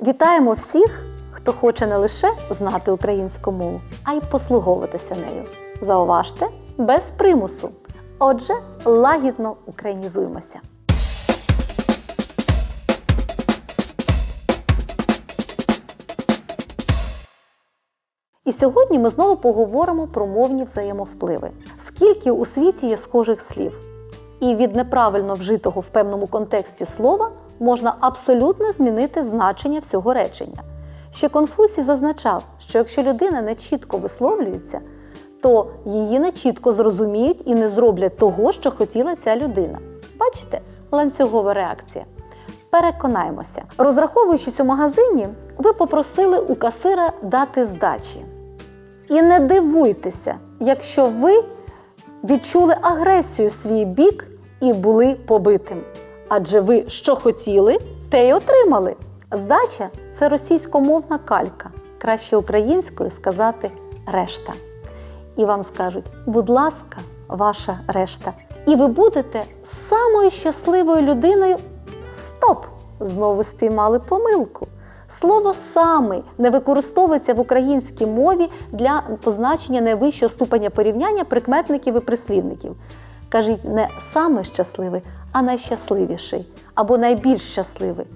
Вітаємо всіх, хто хоче не лише знати українську мову, а й послуговуватися нею. Зауважте без примусу. Отже, лагідно українізуємося. І сьогодні ми знову поговоримо про мовні взаємовпливи. Скільки у світі є схожих слів? І від неправильно вжитого в певному контексті слова можна абсолютно змінити значення всього речення. Ще Конфуцій зазначав, що якщо людина не чітко висловлюється, то її не чітко зрозуміють і не зроблять того, що хотіла ця людина. Бачите, ланцюгова реакція. Переконаємося, розраховуючись у магазині, ви попросили у касира дати здачі. І не дивуйтеся, якщо ви відчули агресію в свій бік і були побитим. Адже ви що хотіли, те й отримали. Здача це російськомовна калька. Краще українською сказати решта. І вам скажуть, будь ласка, ваша решта. І ви будете самою щасливою людиною. Стоп! Знову спіймали помилку. Слово самий не використовується в українській мові для позначення найвищого ступеня порівняння прикметників і прислівників. Кажіть не самий щасливий, а найщасливіший або найбільш щасливий.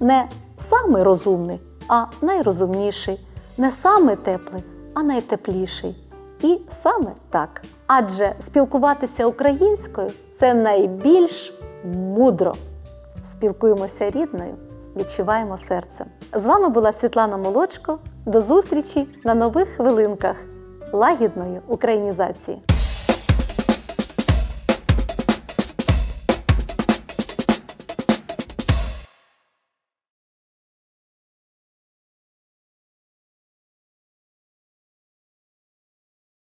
Не самий розумний, а найрозумніший, не самий теплий, а найтепліший. І саме так. Адже спілкуватися українською це найбільш мудро. Спілкуємося рідною, відчуваємо серцем. З вами була Світлана Молочко. До зустрічі на нових хвилинках лагідної українізації.